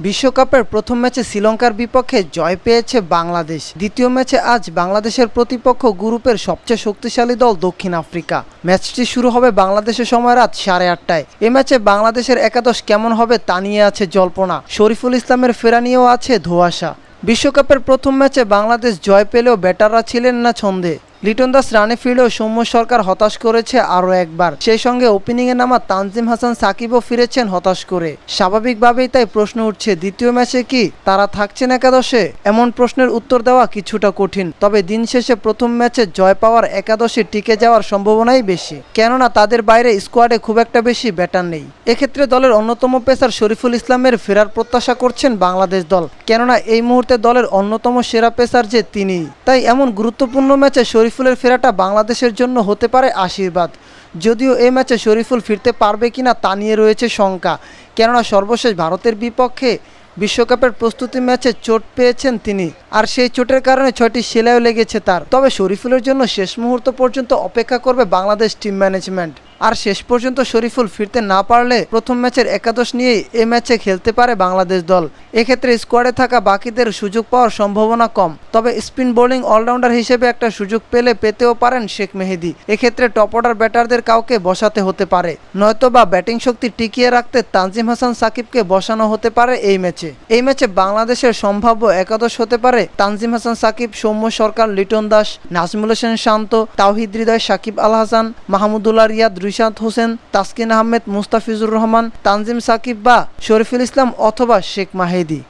বিশ্বকাপের প্রথম ম্যাচে শ্রীলঙ্কার বিপক্ষে জয় পেয়েছে বাংলাদেশ। দ্বিতীয় ম্যাচে আজ বাংলাদেশের প্রতিপক্ষ গ্রুপের সবচেয়ে শক্তিশালী দল দক্ষিণ আফ্রিকা। ম্যাচটি শুরু হবে বাংলাদেশের সময় রাত সাড়ে আটটায়। এ ম্যাচে বাংলাদেশের একাদশ কেমন হবে তা নিয়ে আছে জল্পনা। শরীফুল ইসলামের ফেরা নিয়েও আছে ধোঁয়াশা। বিশ্বকাপের প্রথম ম্যাচে বাংলাদেশ জয় পেলেও ব্যাটাররা ছিলেন না ছন্দে। লিটন দাস রানে ফিরলেও সৌম্য সরকার হতাশ করেছে আরও একবার। সেই সঙ্গে ওপেনিংয়ে নামা তানজিম হাসান সাকিবও ফিরেছেন হতাশ করে। স্বাভাবিকভাবেই তাই প্রশ্ন উঠছে, দ্বিতীয় ম্যাচে কি তারা থাকছেন একাদশে? এমন প্রশ্নের উত্তর দেওয়া কিছুটা কঠিন। তবে দিন শেষে প্রথম ম্যাচে জয় পাওয়ার একাদশে টিকে যাওয়ার সম্ভাবনাই বেশি। কেননা তাদের বাইরে স্কোয়াডে খুব একটা বেশি ব্যাটার নেই। এক্ষেত্রে দলের অন্যতম পেসার শরীফুল ইসলামের ফেরার প্রত্যাশা করছেন বাংলাদেশ দল। কেননা এই মুহূর্তে দলের অন্যতম সেরা পেসার যে তিনি। তাই এমন গুরুত্বপূর্ণ ম্যাচে শরীফুলের ফেরাটা বাংলাদেশের জন্য হতে পারে আশীর্বাদ। যদিও এ ম্যাচে শরীফুল ফিরতে পারবে কিনা তা নিয়ে রয়েছে শঙ্কা। কেননা সর্বশেষ ভারতের বিপক্ষে বিশ্বকাপের প্রস্তুতি ম্যাচে চোট পেয়েছেন তিনি, আর সেই চোটের কারণে ছয়টি সেলাইও লেগেছে তার। তবে শরীফুলের জন্য শেষ মুহূর্ত পর্যন্ত অপেক্ষা করবে বাংলাদেশ টিম ম্যানেজমেন্ট। আর শেষ পর্যন্ত শরীফুল ফিরতে না পারলে প্রথম ম্যাচের একাদশ নিয়েই এ ম্যাচে খেলতে পারে বাংলাদেশ দল। এক্ষেত্রে স্কোয়াডে থাকা বাকিদের সুযোগ পাওয়ার সম্ভাবনা কম। তবে স্পিন বোলিং অলরাউন্ডার হিসেবে একটা সুযোগ পেলে পেতেও পারেন শেখ মেহেদি। এক্ষেত্রে টপ অর্ডার ব্যাটারদের কাউকে বসাতে হতে পারে। নয়তো বা ব্যাটিং শক্তি টিকিয়ে রাখতে তানজিম হাসান সাকিবকে বসানো হতে পারে এই ম্যাচে। এই ম্যাচে বাংলাদেশের সম্ভাব্য একাদশ হতে পারে তানজিম হাসান সাকিব, সৌম্য সরকার, লিটন দাস, নাজমুল হোসেন শান্ত, তাওহিদ হৃদয় সাকিব আল হাসান, মাহমুদুল্লাহ রিয়াদ রিশাদ হোসেন তাসকিন আহমেদ মুস্তাফিজুর রহমান তানজিম সাকিব বা শরীফুল ইসলাম অথবা শেখ মাহেদি